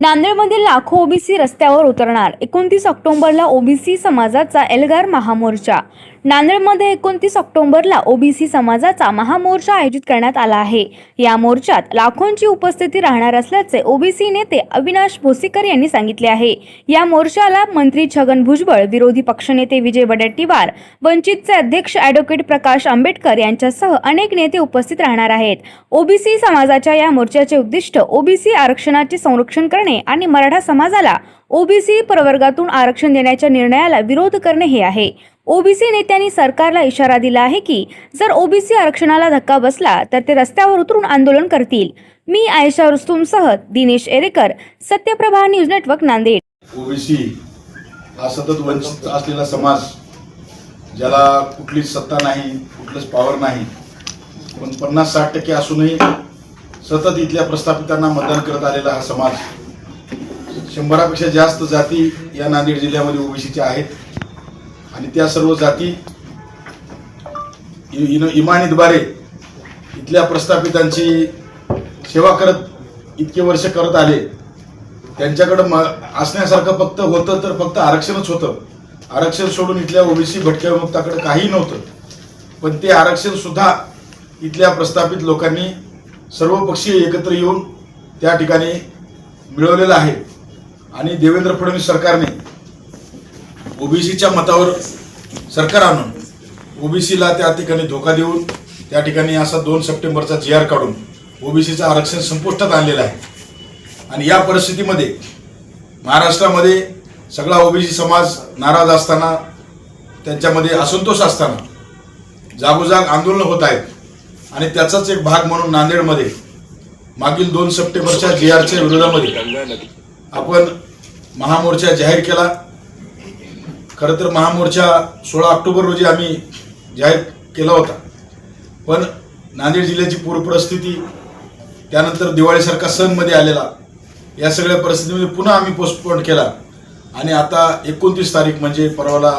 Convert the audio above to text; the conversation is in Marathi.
नांदेडमधील लाखो ओबीसी रस्त्यावर उतरणार. एकोणतीस ऑक्टोबरला ओबीसी समाजाचा एल्गार महामोर्चा. नांदेडमध्ये एकोणतीस ऑक्टोबरला ओबीसी समाजाचा महामोर्चा आयोजित करण्यात आला आहे. या मोर्चात लाखोंची उपस्थिती राहणार असल्याचे ओबीसी नेते अविनाश भोसीकर यांनी सांगितले आहे. या मोर्चाला मंत्री छगन भुजबळ विरोधी पक्षनेते विजय वडेट्टीवार वंचितचे अध्यक्ष ॲडव्होकेट प्रकाश आंबेडकर यांच्यासह अनेक नेते उपस्थित राहणार आहेत. ओबीसी समाजाच्या या मोर्चाचे उद्दिष्ट ओबीसी आरक्षणाचे संरक्षण करणे आणि मराठा समाजाला ओबीसी प्रवर्गातून आरक्षण देण्याच्या निर्णयाला विरोध करणे हे आहे. ओबीसी नेत्यांनी सरकारला इशारा दिला आहे की जर ओबीसी आरक्षणाला धक्का बसला तर ते रस्त्यावर उतरून आंदोलन करतील. मी Ayesha रुस्तुमसह Dinesh Erekar Satyaprabha news network Nanded. OBC हा सतत वंचित असलेला समाज ज्याला कुठलीच सत्ता नाही कुठलंच पॉवर नाही पण पन्नास साठ टक्के असूनही सतत इथल्या प्रस्थापितांना मतदान करत आलेला हा समाज शंभरापेक्षा जास्त जाती या नांदेड जिल्ह्यामध्ये ओबीसीच्या आहेत. आणि त्या सर्व जाती इमानीद्वारे इथल्या प्रस्थापितांची सेवा करत इतके वर्ष करत आले. त्यांच्याकडं म असण्यासारखं फक्त होतं तर फक्त आरक्षणच होतं. आरक्षण सोडून इथल्या ओबीसी भटक्या विमुक्ताकडे काही नव्हतं. पण ते आरक्षण सुद्धा इथल्या प्रस्थापित लोकांनी सर्वपक्षीय एकत्र येऊन त्या ठिकाणी मिळवलेलं आहे. आणि देवेंद्र फडणवीस सरकारने ओबीसीच्या मतावर सरकार आणून ओबीसीला त्या ठिकाणी धोका देऊन त्या ठिकाणी असा दोन सप्टेंबरचा जी आर काढून ओबीसीचं आरक्षण संपुष्टात आणलेलं आहे. आणि या परिस्थितीमध्ये महाराष्ट्रामध्ये सगळा ओबीसी समाज नाराज असताना त्यांच्यामध्ये असंतोष असताना जागोजाग आंदोलनं होत आहेत. आणि त्याचाच एक भाग म्हणून नांदेडमध्ये मागील दोन सप्टेंबरच्या जी आरच्या विरोधामध्ये आपण महामोर्चा जाहीर केला. खरं तर महामोर्चा सोळा ऑक्टोबर रोजी आम्ही जाहीर केला होता. पण नांदेड जिल्ह्याची पूर परिस्थिती त्यानंतर दिवाळीसारखा सणमध्ये आलेला या सगळ्या परिस्थितीमध्ये पुन्हा आम्ही पोस्टपोन केला. आणि आता एकोणतीस तारीख म्हणजे परवाला